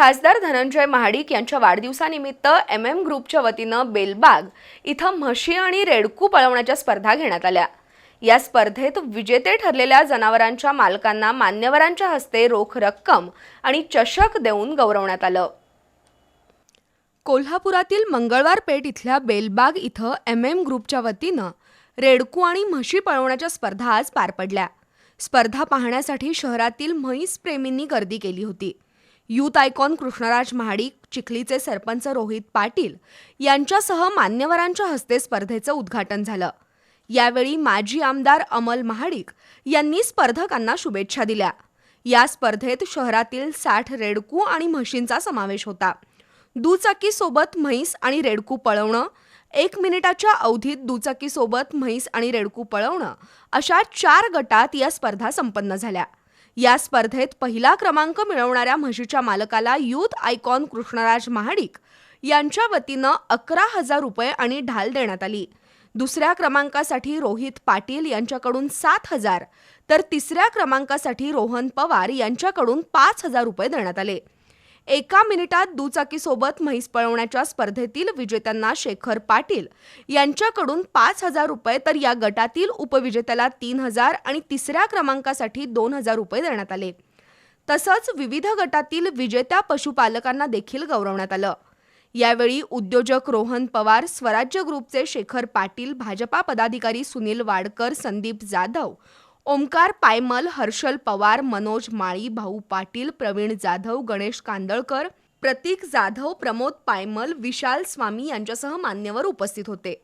खासदार धनंजय महाडिक यांच्या वाढदिवसानिमित्त एम एम ग्रुपच्या वतीनं बेलबाग इथं म्हशी आणि रेडकू पळवण्याच्या स्पर्धा घेण्यात आल्या. या स्पर्धेत विजेते ठरलेल्या जनावरांच्या मालकांना मान्यवरांच्या हस्ते रोख रक्कम आणि चषक देऊन गौरवण्यात आलं. कोल्हापुरातील मंगळवार पेठ इथल्या बेलबाग इथं एम एम ग्रुपच्या वतीनं रेडकू आणि म्हशी पळवण्याच्या स्पर्धा आज पार पडल्या. स्पर्धा पाहण्यासाठी शहरातील म्हैस प्रेमींनी गर्दी केली होती. यूथ आयकॉन कृष्णराज महाडिक चिखलीचे सरपंच रोहित पाटील यांच्यासह मान्यवरांच्या हस्ते स्पर्धेचं उद्घाटन झालं. यावेळी माजी आमदार अमल महाडिक यांनी स्पर्धकांना शुभेच्छा दिल्या. या स्पर्धेत शहरातील साठ रेडकू आणि म्हशींचा समावेश होता. दुचाकीसोबत म्हैस आणि रेडकू पळवणं एक मिनिटाच्या अवधीत दुचाकीसोबत म्हैस आणि रेडकू पळवणं अशा चार गटात या स्पर्धा संपन्न झाल्या. या स्पर्धेत पहिला क्रमांक मिळवणाऱ्या म्हशीच्या मालकाला यूथ आयकॉन कृष्णराज महाडिक यांच्या वतीनं अकरा हजार रुपये आणि ढाल देण्यात आली. दुसऱ्या क्रमांकासाठी रोहित पाटील यांच्याकडून सात हजार तर तिसऱ्या क्रमांकासाठी रोहन पवार यांच्याकडून पाच हजार रुपये देण्यात आले. एका मिनिटात दुचाकीसोबत म्हैस पळवण्याच्या स्पर्धेतील विजेत्यांना शेखर पाटील. यांच्याकडून पाच हजार रुपये तर या गटातील उपविजेत्याला तीन हजार आणि तिसऱ्या क्रमांकासाठी दोन हजार रुपये देण्यात आले. तसंच विविध गटातील विजेत्या पशुपालकांना देखील गौरवण्यात आलं. यावेळी उद्योजक रोहन पवार स्वराज्य ग्रुपचे शेखर पाटील भाजपा पदाधिकारी सुनील वाडकर संदीप जाधव ओमकार पायमल हर्षल पवार मनोज माळी भाऊ पाटील प्रवीण जाधव गणेश कांदळकर प्रतीक जाधव प्रमोद पायमल विशाल स्वामी यांच्यासह मान्यवर उपस्थित होते.